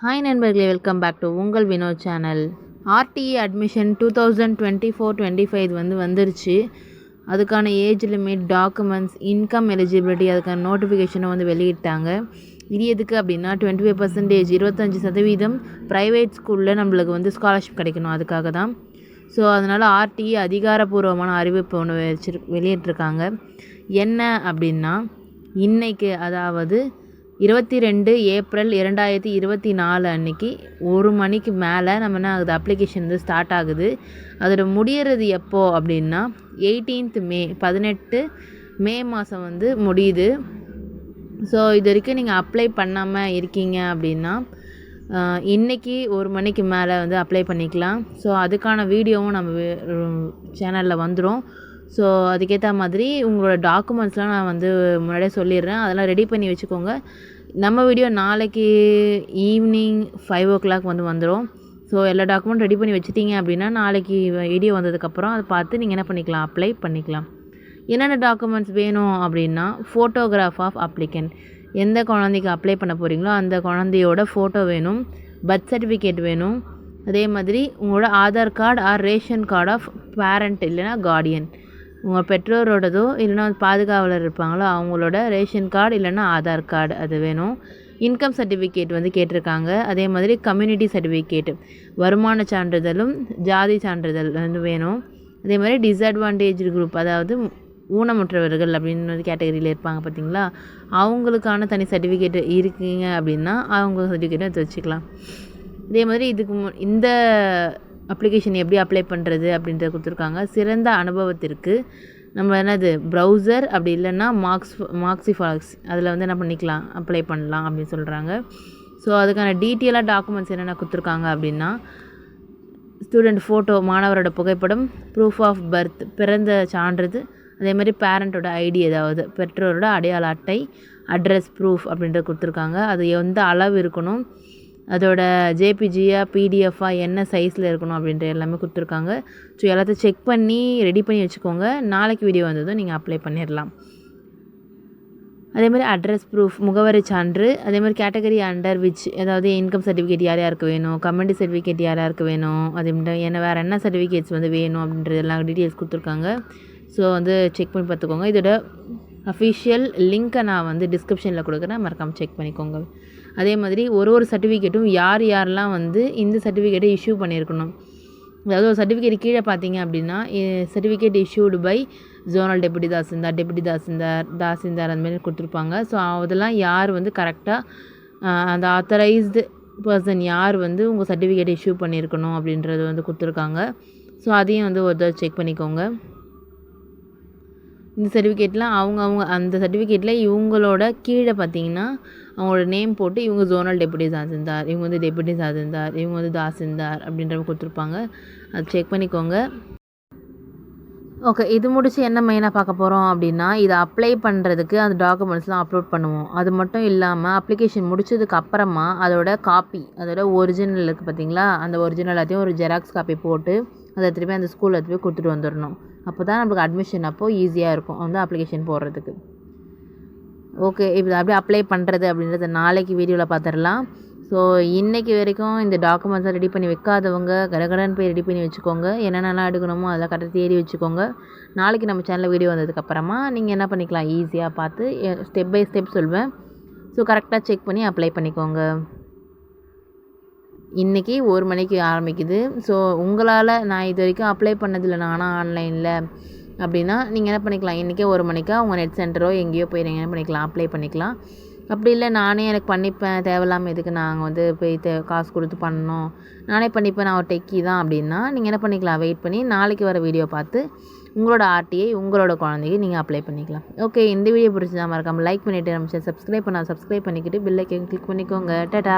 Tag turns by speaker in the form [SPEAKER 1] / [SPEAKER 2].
[SPEAKER 1] Hi நண்பர்களே. Welcome back to உங்கள் Vinod channel RTE admission two thousand twenty four twenty five வந்து வந்துருச்சு. அதுக்கான age limit documents income eligibility அதுக்கான நோட்டிஃபிகேஷனை வந்து வெளியிட்டாங்க. இது எதுக்கு அப்படின்னா டுவெண்ட்டி ஃபைவ் பர்சன்டேஜ் இருபத்தஞ்சி சதவீதம் ப்ரைவேட் ஸ்கூலில் நம்மளுக்கு வந்து ஸ்காலர்ஷிப் கிடைக்கணும். அதுக்காக தான். ஸோ அதனால் ஆர்டிஇ அதிகாரப்பூர்வமான அறிவிப்பு ஒன்று வச்சிரு வெளியிட்டிருக்காங்க என்ன அப்படின்னா இன்றைக்கு அதாவது இருபத்தி ரெண்டு ஏப்ரல் இரண்டாயிரத்தி இருபத்தி நாலு அன்னைக்கு ஒரு மணிக்கு மேலே நம்ம என்ன ஆகுது? அப்ளிகேஷன் வந்து ஸ்டார்ட் ஆகுது. அதோட முடியறது எப்போது அப்படின்னா எயிட்டீன்த் மே பதினெட்டு மே மாதம் வந்து முடியுது. ஸோ இது வரைக்கும் நீங்கள் அப்ளை பண்ணாமல் இருக்கீங்க அப்படின்னா இன்றைக்கி ஒரு மணிக்கு மேலே வந்து அப்ளை பண்ணிக்கலாம். ஸோ அதுக்கான வீடியோவும் நம்ம சேனலில் வந்துடும் ஸோ அதுக்கேற்ற மாதிரி உங்களோட டாக்குமெண்ட்ஸ்லாம் நான் வந்து முன்னாடியே சொல்லிடுறேன். அதெல்லாம் ரெடி பண்ணி வச்சுக்கோங்க. நம்ம வீடியோ நாளைக்கு ஈவினிங் ஃபைவ் ஓ கிளாக் வந்து வந்துடும் ஸோ எல்லா டாக்குமெண்ட் ரெடி பண்ணி வச்சுட்டிங்க அப்படின்னா நாளைக்கு வீடியோ வந்ததுக்கப்புறம் அதை பார்த்து நீங்கள் என்ன பண்ணிக்கலாம்? அப்ளை பண்ணிக்கலாம். என்னென்ன டாக்குமெண்ட்ஸ் வேணும் அப்படின்னா ஃபோட்டோகிராஃப் ஆஃப் அப்ளிகன் எந்த குழந்தைக்கு அப்ளை பண்ண போகிறீங்களோ அந்த குழந்தையோட ஃபோட்டோ வேணும். பர்த் சர்டிஃபிகேட் வேணும். அதே மாதிரி உங்களோட Aadhaar card or ration card of parent இல்லைன்னா கார்டியன் உங்கள் பெற்றோரோடதோ இல்லைன்னா பாதுகாவலர் இருப்பாங்களோ அவங்களோட ரேஷன் கார்டு இல்லைன்னா ஆதார் கார்டு அது வேணும். இன்கம் சர்டிஃபிகேட் வந்து கேட்டிருக்காங்க. அதே மாதிரி கம்யூனிட்டி சர்டிஃபிகேட் வருமான சான்றிதழும் ஜாதி சான்றிதழ் வந்து வேணும். அதே மாதிரி டிஸ்அட்வான்டேஜ் குரூப் அதாவது ஊனமுற்றவர்கள் அப்படின்னு ஒரு கேட்டகரியில் இருப்பாங்க பார்த்தீங்களா? அவங்களுக்கான தனி சர்டிஃபிகேட் இருக்கீங்க அப்படின்னா அவங்க சர்டிஃபிகேட்டை எடுத்து வச்சுக்கலாம். இதே மாதிரி இதுக்கு இந்த அப்ளிகேஷன் எப்படி அப்ளை பண்ணுறது அப்படின்றத கொடுத்துருக்காங்க. சிறந்த அனுபவத்திற்கு நம்ம என்னது ப்ரௌசர் அப்படி இல்லைன்னா மார்க்ஸ் மார்க்ஸிஃபாக்ஸ் அதில் வந்து என்ன பண்ணிக்கலாம் அப்ளை பண்ணலாம் அப்படின்னு சொல்கிறாங்க ஸோ அதுக்கான டீட்டெயிலாக டாக்குமெண்ட்ஸ் என்னென்ன கொடுத்துருக்காங்க அப்படின்னா ஸ்டூடெண்ட் ஃபோட்டோ மாணவரோட புகைப்படம் ப்ரூஃப் ஆஃப் பர்த் பிறந்த சான்றது அதே மாதிரி பேரண்ட்டோட ஐடி ஏதாவது பெற்றோரோட அடையாள அட்டை அட்ரஸ் ப்ரூஃப் அப்படின்றது கொடுத்துருக்காங்க. அது எந்த அளவு இருக்கணும் அதோட ஜேபிஜியா பிடிஎஃபா என்ன சைஸில் இருக்கணும் அப்படின்ற எல்லாமே கொடுத்துருக்காங்க. ஸோ எல்லாத்தையும் செக் பண்ணி ரெடி பண்ணி வச்சுக்கோங்க. நாளைக்கு வீடியோ வந்ததும் நீங்கள் அப்ளை பண்ணிடலாம் அதே மாதிரி அட்ரஸ் ப்ரூஃப் முகவரி சான்று அதே மாதிரி கேட்டகரி அண்டர் விச் அதாவது இன்கம் சர்டிஃபிகேட் யார் யாருக்கு வேணும் கம்யூனிட்டி சர்டிஃபிகேட் யார் யாருக்கு வேணும் அதே என்ன வேறு என்ன சர்டிஃபிகேட்ஸ் வந்து வேணும் அப்படின்றது எல்லாம் டீட்டெயில்ஸ் கொடுத்துருக்காங்க. ஸோ வந்து செக் பண்ணி பார்த்துக்கோங்க. இதோட அஃபிஷியல் லிங்க்கை நான் வந்து டிஸ்கிரிப்ஷனில் கொடுக்குறேன். மறக்காமல் செக் பண்ணிக்கோங்க. அதே மாதிரி ஒரு ஒரு சர்டிஃபிகேட்டும் யார் யாரெல்லாம் வந்து இந்த சர்டிஃபிகேட்டை இஷ்யூ பண்ணியிருக்கணும்? அதாவது ஒரு சர்டிஃபிகேட் கீழே பார்த்தீங்க அப்படின்னா certificate issued by zonal deputy tahsildar deputy tahsildar tahsildar அந்த மாதிரி கொடுத்துருப்பாங்க. ஸோ அதெல்லாம் யார் வந்து கரெக்டாக அந்த ஆத்தரைஸ்டு பர்சன் யார் வந்து உங்கள் சர்டிஃபிகேட் இஷ்யூ பண்ணியிருக்கணும் அப்படின்றது வந்து கொடுத்துருக்காங்க. ஸோ அதையும் வந்து ஒரு தடவை செக் பண்ணிக்கோங்க. இந்த சர்டிஃபிகேட்லாம் அவங்க அவங்க அந்த சர்டிஃபிகேட்டில் இவங்களோட கீழே பார்த்தீங்கன்னா அவங்களோட நேம் போட்டு இவங்க ஜோனல் டெபுட்டி தாசில்தார் இவங்க வந்து டெபுட்டி தாசில்தார் இவங்க வந்து தாசில்தார் அப்படின்ற கொடுத்துருப்பாங்க. அது செக் பண்ணிக்கோங்க. ஓகே இது முடிச்சு என்ன மெயினாக பார்க்க போகிறோம் அப்படின்னா இதை அப்ளை பண்ணுறதுக்கு அந்த டாக்குமெண்ட்ஸ்லாம் அப்லோட் பண்ணுவோம். அது மட்டும் இல்லாமல் அப்ளிகேஷன் முடிச்சதுக்கு அப்புறமா அதோட காப்பி அதோட ஒரிஜினல் இருக்குது பார்த்தீங்களா அந்த ஒரிஜினல் எல்லாத்தையும் ஒரு ஜெராக்ஸ் காப்பி போட்டு அதை திருப்பி அந்த ஸ்கூலில் போய் கொடுத்துட்டு வந்துடணும். அப்போ தான் நம்மளுக்கு அட்மிஷன் அப்போது ஈஸியாக இருக்கும். வந்து அப்ளிகேஷன் போடுறதுக்கு. ஓகே இப்போ அப்படியே அப்ளை பண்ணுறது அப்படின்றத நாளைக்கு வீடியோவில் பார்த்துடலாம் ஸோ இன்றைக்கி வரைக்கும் இந்த டாக்குமெண்ட்ஸை ரெடி பண்ணி வைக்காதவங்க கடகடன் போய் ரெடி பண்ணி வச்சுக்கோங்க. என்னென்னலாம் எடுக்கணுமோ அதெல்லாம் கரெக்டாக தேடி வச்சுக்கோங்க. நாளைக்கு நம்ம சேனலில் வீடியோ வந்ததுக்கப்புறமா நீங்கள் என்ன பண்ணிக்கலாம்? ஈஸியாக பார்த்து ஸ்டெப் பை ஸ்டெப் சொல்வேன். ஸோ கரெக்டாக செக் பண்ணி அப்ளை பண்ணிக்கோங்க. இன்றைக்கி ஒரு மணிக்கு ஆரம்பிக்குது. ஸோ உங்களால் நான் இது வரைக்கும் அப்ளை பண்ணதில்லை. நானும் ஆன்லைனில் அப்படின்னா நீங்கள் என்ன பண்ணிக்கலாம்? இன்றைக்கே ஒரு மணிக்கு அவங்க நெட் சென்டரோ எங்கேயோ போய் நீங்கள் என்ன பண்ணிக்கலாம்? அப்ளை பண்ணிக்கலாம். அப்படி இல்லை நானே எனக்கு பண்ணிப்பேன். தேவையில்லாமல் எதுக்கு நாங்கள் வந்து போய் தே காசு கொடுத்து பண்ணணும்? நானே பண்ணிப்பேன். நான் ஒரு டெக்கி தான் அப்படின்னா நீங்கள் என்ன பண்ணிக்கலாம்? வெயிட் பண்ணி நாளைக்கு வர வீடியோ பார்த்து உங்களோட ஆர்டிஐ உங்களோட குழந்தைக்கு நீங்கள் அப்ளை பண்ணிக்கலாம். ஓகே இந்த வீடியோ பிடிச்சதா மறக்காமல் லைக் பண்ணிவிட்டு நம்ம சப்ஸ்கிரைப் பண்ணால் சப்ஸ்கிரைப் பண்ணிக்கிட்டு பில்லைக்கன் கிளிக் பண்ணிக்கோங்க. டட்டா